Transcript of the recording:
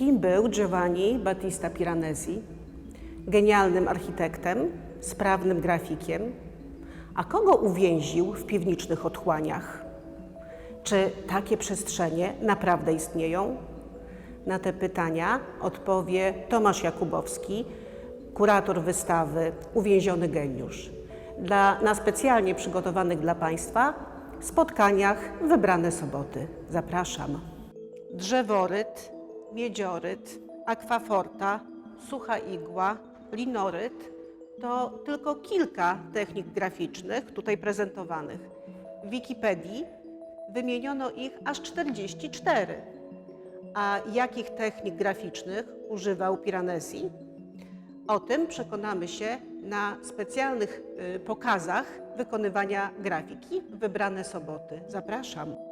Kim był Giovanni Battista Piranesi? Genialnym architektem, sprawnym grafikiem. A kogo uwięził w piwniczych otchłaniach? Czy takie przestrzenie naprawdę istnieją? Na te pytania odpowie Tomasz Jakubowski, kurator wystawy Uwięziony geniusz. Dla, na specjalnie przygotowanych dla Państwa spotkaniach wybrane soboty. Zapraszam. Drzeworyt, miedzioryt, akwaforta, sucha igła, linoryt to tylko kilka technik graficznych tutaj prezentowanych. W Wikipedii wymieniono ich aż 44. A jakich technik graficznych używał Piranesi? O tym przekonamy się na specjalnych y, pokazach wykonywania grafiki wybrane soboty. Zapraszam.